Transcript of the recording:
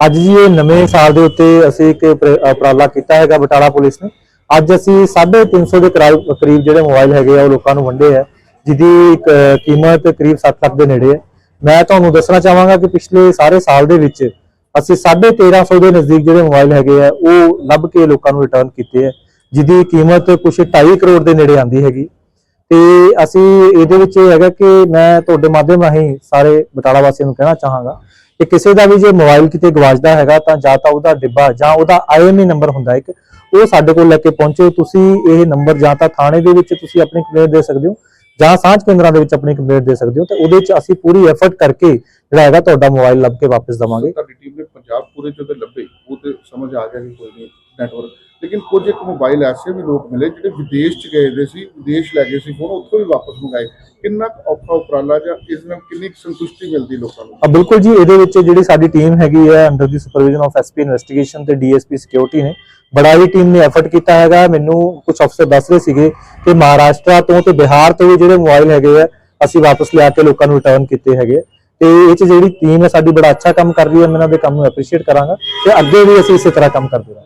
ਅੱਜ ਜੀ ਇਹ ਨਵੇਂ ਸਾਲ ਦੇ ਉੱਤੇ ਅਸੀਂ ਇੱਕ ਉਪਰਾਲਾ ਕੀਤਾ ਹੈਗਾ ਬਟਾਲਾ ਪੁਲਿਸ ਨੇ। ਅੱਜ ਅਸੀਂ 350 ਦੇ ਕਰੀਬ ਜਿਹੜੇ ਮੋਬਾਈਲ ਹੈਗੇ ਆ, ਉਹ ਲੋਕਾਂ ਨੂੰ ਵੰਡੇ ਆ, ਜਿਹਦੀ ਕੀਮਤ ਕਰੀਬ 7 ਲੱਖ ਦੇ ਨੇੜੇ ਹੈ ਮੈਂ ਤੁਹਾਨੂੰ ਦੱਸਣਾ ਚਾਹਾਂਗਾ ਕਿ ਪਿਛਲੇ ਸਾਰੇ ਸਾਲ ਦੇ ਵਿੱਚ ਅਸੀਂ 1350 ਦੇ ਨਜ਼ਦੀਕ ਜਿਹੜੇ ਮੋਬਾਈਲ ਹੈਗੇ ਆ, ਉਹ ਲੱਭ ਕੇ ਲੋਕਾਂ ਨੂੰ ਰਿਟਰਨ ਕੀਤੇ ਆ, ਜਿਹਦੀ ਕੀਮਤ ਕੁਝ 2.5 ਕਰੋੜ ਦੇ ਨੇੜੇ ਆਂਦੀ ਹੈਗੀ। ਤੇ ਅਸੀਂ ਇਹਦੇ ਵਿੱਚ ਇਹ ਹੈਗਾ ਕਿ ਮੈਂ ਤੁਹਾਡੇ ਮਾਧਿਅਮ ਰਾਹੀਂ ਸਾਰੇ ਬਟਾਲਾ ਵਾਸੀਆਂ ਨੂੰ ਕਹਿਣਾ ਚਾਹਾਂਗਾ ਕਿ ਕਿਸੇ ਦਾ ਵੀ ਜੇ ਮੋਬਾਈਲ ਕਿਤੇ ਗਵਾਚਦਾ ਹੈਗਾ ਤਾਂ ਜਾਂ ਤਾਂ ਉਹਦਾ ਡਿੱਬਾ ਜਾਂ ਉਹਦਾ ਆਈਐਮਈ ਨੰਬਰ ਹੁੰਦਾ ਇੱਕ, ਉਹ ਸਾਡੇ ਕੋਲ ਲੈ ਕੇ ਪਹੁੰਚੋ, ਤੁਸੀਂ ਇਹ ਨੰਬਰ ਜਾਂ ਤਾਂ ਥਾਣੇ ਦੇ ਵਿੱਚ ਤੁਸੀਂ ਆਪਣੀ ਕੰਪਲੇਂਟ ਦੇ ਸਕਦੇ ਹੋ ਜਾਂ ਸਾਂਝ ਕੇਂਦਰਾਂ ਦੇ ਵਿੱਚ ਆਪਣੀ ਕੰਪਲੇਂਟ ਦੇ ਸਕਦੇ ਹੋ ਤੇ ਉਹਦੇ ਵਿੱਚ ਅਸੀਂ ਪੂਰੀ ਐਫਰਟ ਕਰਕੇ ਜਿਹੜਾ ਹੈਗਾ ਤੁਹਾਡਾ ਮੋਬਾਈਲ ਲੱਭ ਕੇ ਵਾਪਸ ਦਵਾਂਗੇ। ਤੁਹਾਡੀ ਟੀਮ ਨੇ ਪੰਜਾਬ ਪੂਰੇ ਚ ਲੱਭੇ, ਉਹ ਤੇ ਸਮਝ ਆ ਗਿਆ ਕਿ ਕੋਈ ਨਹੀਂ ਨੈਟਵਰਕ ਲੇਕਿਨ ਕੁਝ ਇੱਕ ਮੋਬਾਈਲ ਐਸੇ ਵੀ ਲੋਕ ਮਿਲੇ ਜਿਹੜੇ ਵਿਦੇਸ਼ ਚ ਗਏ ਦੇ ਸੀ, ਵਿਦੇਸ਼ ਲੈ ਗਏ ਸੀ ਹੁਣ ਉੱਥੋਂ ਵੀ ਵਾਪਸ ਮੰਗਾਏ। ਕਿੰਨਾ ਔਖਾ ਉਪਰਾਲਾ ਜਾਂ ਇਸ ਨਾਲ ਕਿੰਨੀ ਸੰਤੁਸ਼ਟੀ ਮਿਲਦੀ ਲੋਕਾਂ ਨੂੰ? ਬਿਲਕੁਲ ਜੀ, ਇਹਦੇ ਵਿੱਚ ਜਿਹੜੀ ਸਾਡੀ ਟੀਮ ਹੈਗੀ ਹੈ under the supervision of SP investigation ਤੇ ਡੀਐਸਪੀ ਸਿਕਿਉਰਿਟੀ ਨੇ ਬੜਾ ਹੀ ਟੀਮ ਨੇ ਐਫਰਟ ਕੀਤਾ ਹੈਗਾ। ਮੈਨੂੰ ਕੁਝ ਅਫਸਰ ਦੱਸ ਰਹੇ ਸੀਗੇ ਕਿ ਮਹਾਰਾਸ਼ਟਰ ਤੋਂ ਤੇ ਬਿਹਾਰ ਤੋਂ ਵੀ ਜਿਹੜੇ ਮੋਬਾਈਲ ਹੈਗੇ ਆ, ਅਸੀਂ ਵਾਪਸ ਲਿਆ ਕੇ ਲੋਕਾਂ ਨੂੰ ਰਿਟਰਨ ਕੀਤੇ ਹੈਗੇ ਤੇ ਇਹ ਚ ਜਿਹੜੀ ਟੀਮ ਹੈ, ਸਾਡੀ ਬੜਾ ਅੱਛਾ ਕੰਮ ਕਰ ਰਹੀ ਹੈ, ਮੈਂ ਇਹਨਾਂ ਦੇ ਕੰਮ ਨੂੰ ਐਪਰੀਸ਼ੀਏਟ ਕਰਾਂਗਾ ਤੇ ਅੱਗੇ ਵੀ ਅਸੀਂ ਇਸੇ ਤਰ੍ਹਾਂ ਕੰਮ ਕਰਦੇ ਰਹਾਂਗੇ।